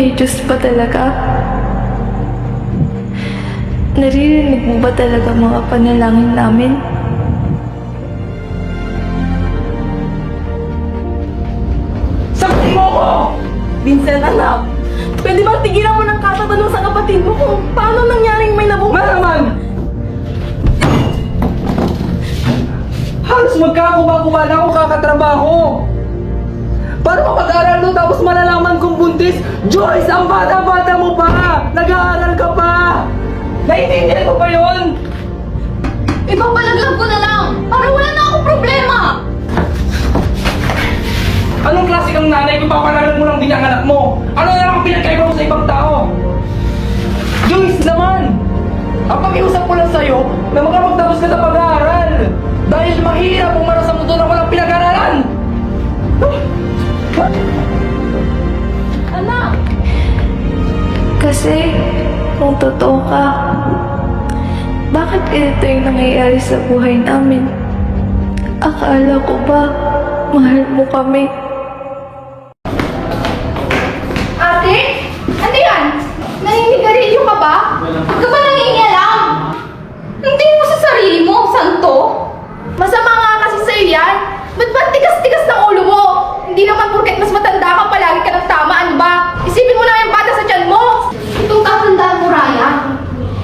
May Diyos ba talaga? Naririnig mo ba talaga mga panalangin namin? Sakti mo ko! Vincent, anak! Pwede bang tigilan mo ng katatanong sa kapatid mo kung paano nangyaring may nabuhay? Malaman! Halos magkakuba-kuba na ako kakatrabaho! Para mapag-aral mo tapos malalaman buntis, Joyce, ang bata-bata mo pa! Nag-aaral ka pa! Naiintindihan mo ba yun? Ipapalaglag ko na lang para wala na akong problema! Anong klase kang nanay kung papalaran mo lang din ang anak mo? Ano na lang ang pinagkaiba mo sa ibang tao? Joyce naman! Ang pakiusap ko lang sa'yo na makapagtapos ka sa pag-aaral! Dahil mahirap umara sa mundo Kasi, kung totoo ka, bakit ganito yung nangyayari sa buhay namin? Akala ko ba, mahal mo kami? Ate? Ano yan? Naninigarilyo ka ba? Huwag ka ba nangingialam? Hindi mo sa sarili mo, santo? Masama nga kasi sa'yo yan. Ba't ba tigas-tigas ng ulo mo? Hindi naman porket mas matanda ka, palagi ka ng tama, ano ba? Isipin mo na yung bata sa tiyan mo! Itong katandaan mo, Raya.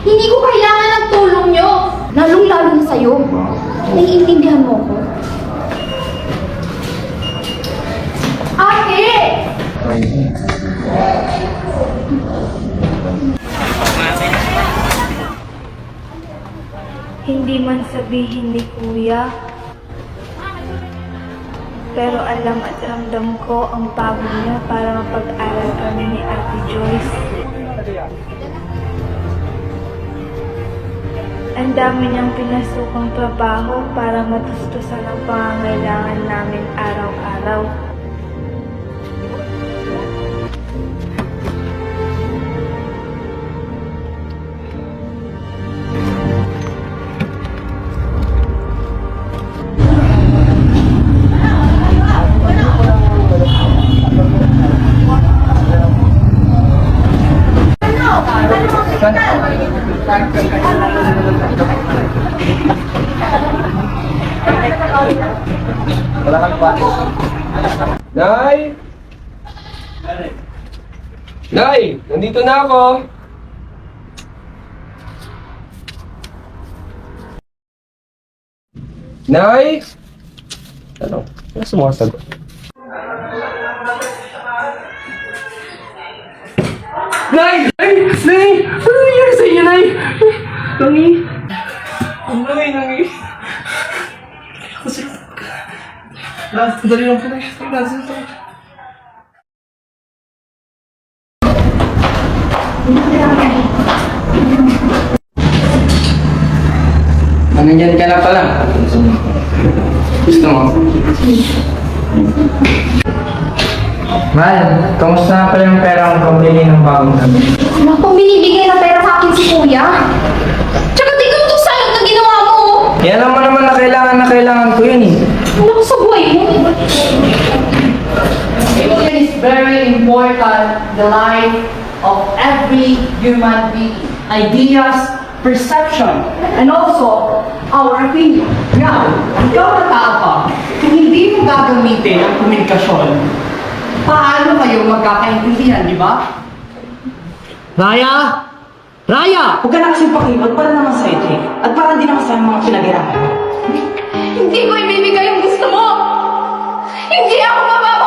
Hindi ko kailangan ng tulong nyo. Lalong-lalo na sa'yo. Naiintindihan mo ko. Ate! Hindi man sabihin ni Kuya, pero alam at ramdam ko ang pagod niya para mapag-aral kami ni Ate Joyce. Ang dami niyang pinasukang trabaho para matustusan ang pangangailangan namin araw-araw. Nay! Nay! Nandito na ako! Nay! Ano? Ano sumasagot? Nay! Nay! Nay! Ano nangyari sa inyo, Nay? Nangi? Ang nangi, nangi. Kasi... Last, dali lang po, Nay. Last. Nandiyan ka na pala. Gusto mo? Mahal, kamusta na pala yung pera kong pambili ng bagong? Wala pong binibigay na pera sa akin si kuya. Tsaka di ko ito sayang na ginawa mo. oh. Yan naman naman na kailangan na kailangan ko yun important the life of every human being. Ideas, perception, and also our opinion. Now, ikaw na tao ka, kung hindi mo gagamitin ang komunikasyon, paano kayo magkakaintindihan, di ba? Raya! Raya! Huwag ka na kasing para naman sa ito At para din naman sa mga pinag-irapan mo. Hindi ko ibibigay yung gusto mo! Hindi ako babae!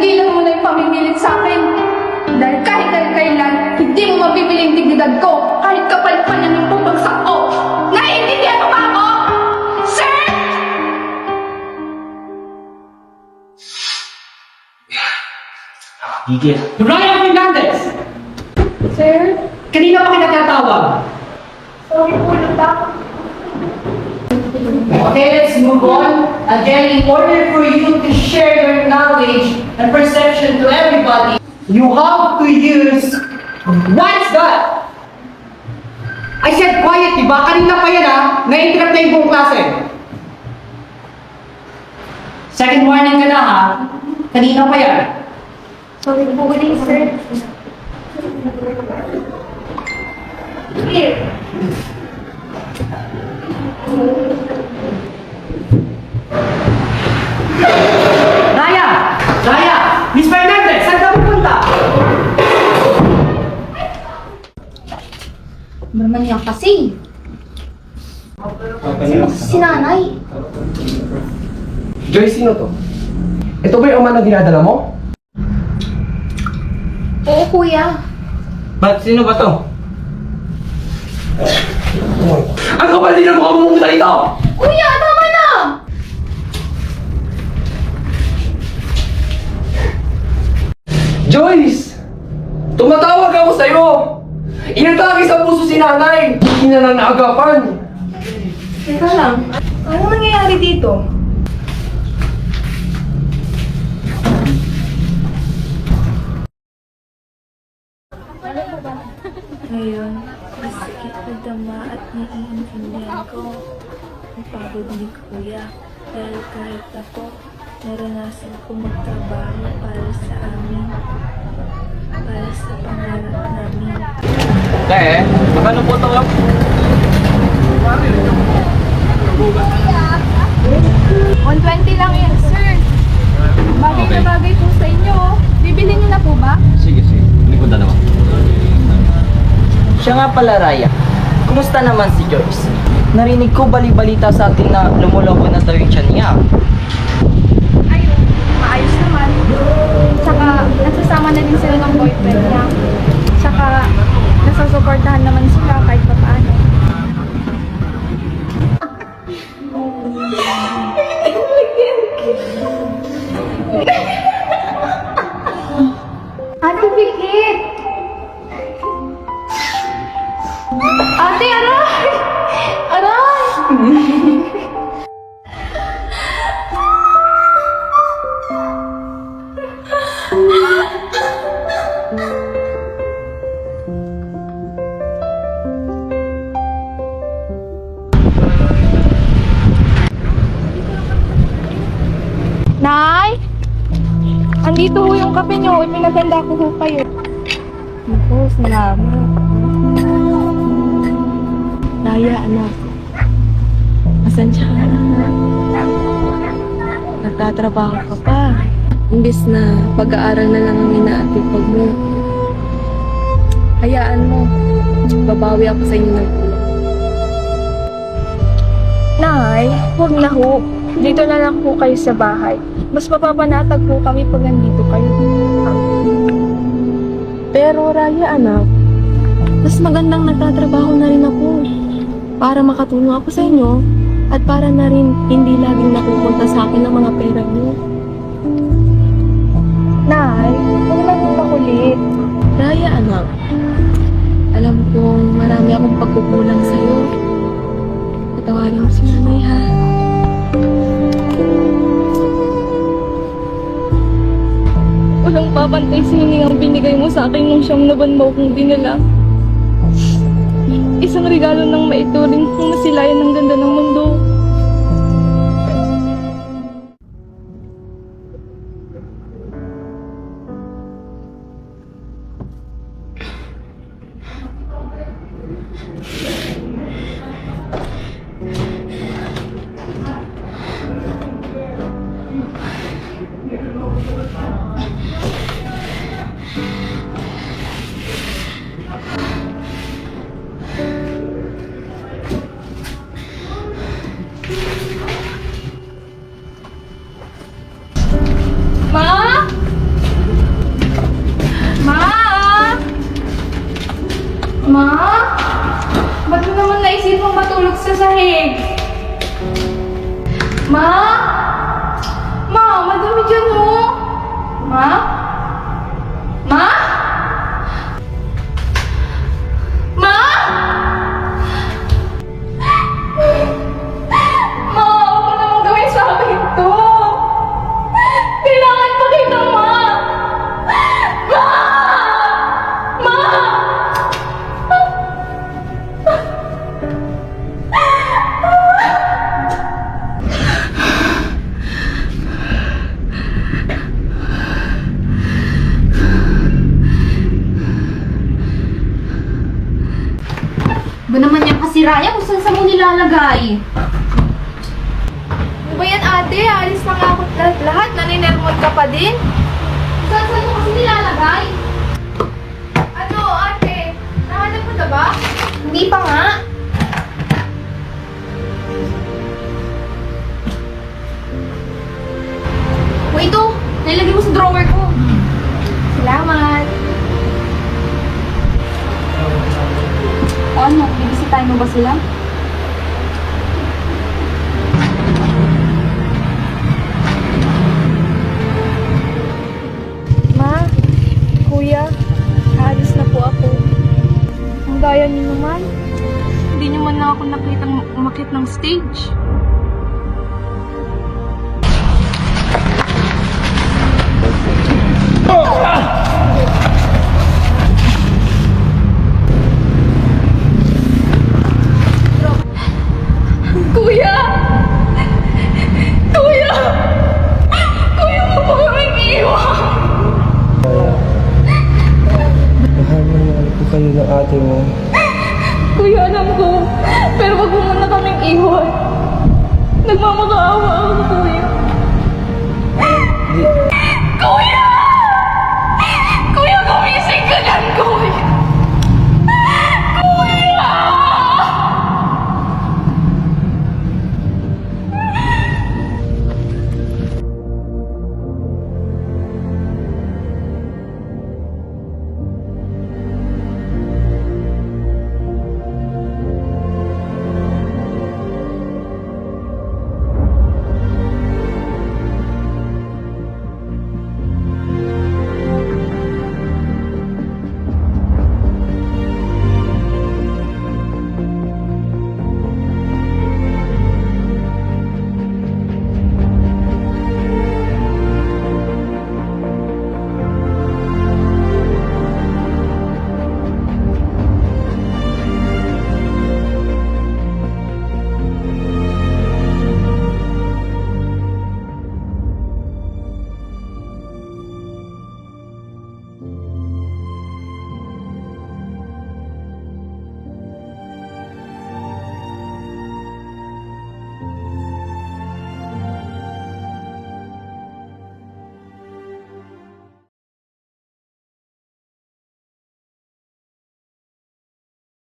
Kaya tigilan mo na yung pamimilit sa akin. Dahil kahit dahil kailan, hindi mo mabibili yung dignidad ko kahit kapalit pa niya ng pabagsak ko. Naiintindihan mo ba ako? Sir! Raya Fernandez! Sir? Kanina pa kita. Sorry po, lutak. Okay, let's move on. Again, in order for you to share your knowledge and perception to everybody, you have to use what's that? I said quiet, di ba? Kanina pa yan ha. Na-interrupt na yung buong klase. Second warning ka na ha. Kanina pa yan. Sorry po sir. Here. Naman yan kasi. Si nanay. Joy, sino to? Ito ba yung ama na dinadala mo? Oo, kuya. Ba't sino ba to? Ang kapal din ang mukha mo pumunta dito! Kuya, tama na! Joyce! Tumatawag ako sa'yo! Inatake sa puso si nanay! Hindi na lang naagapan! Teka lang. Ano nangyayari dito? Ngayon, mas sakit na dama at naiintindihan ko ang pagod ni Kuya dahil kahit ako, naranasan ko magtrabaho para sa amin, para sa pangarap namin. Eh, magkano po ito? 120 lang yan, sir. Bagay na bagay po sa inyo. oh. Bibili niyo na po ba? Sige, sige. Likod na naman. Siya nga pala, Raya. Kumusta naman si Joyce? Narinig ko bali-balita sa atin na lumuloko na daw yung tiyan niya. Ayun, maayos naman. Tsaka, nagsasama na din sila ng boyfriend niya. Tsaka, nasasuportahan naman sila kahit pa paano. Ate, pikit! Ate, aray! Pinaganda ko ho kayo. Naku, salamat. Daya, anak. Na, anak. Nagtatrabaho ka pa. Imbis na pag-aaral na lang ang inaatipag mo. Hayaan mo. Babawi ako sa inyo ng tulong. Nay, huwag na ho. Dito na lang po kayo sa bahay. Mas mapapanatag po kami pag nandito kayo. Pero Raya anak, mas magandang nagtatrabaho na rin ako para makatulong ako sa inyo at para na rin hindi laging napupunta sa akin ang mga pera niyo. Nay, huwag na yung makulit. Raya anak, alam kong marami akong pagkukulang sa'yo. Patawarin mo si nanay ha. Papantay sa hiningang binigay mo sa akin nung siyam na mo kong dinala. Isang regalo ng maituring kung masilayan ng ganda ng mundo. Ma? Ba't mo naman naisipang matulog sa sahig? Ma? Ma, madami dyan mo. Ma? Ma? Mo nilalagay? Ano ba yan, ate? Alis na nga ako lahat. lahat. Naninermon ka pa din? Saan saan mo kasi nilalagay? Ano, ate? Nahanap mo na ba? Hindi pa nga. Wait, ito. Nilagay mo sa drawer ko. Salamat. O ano, bibisitahin mo ba sila? Umakit ng stage.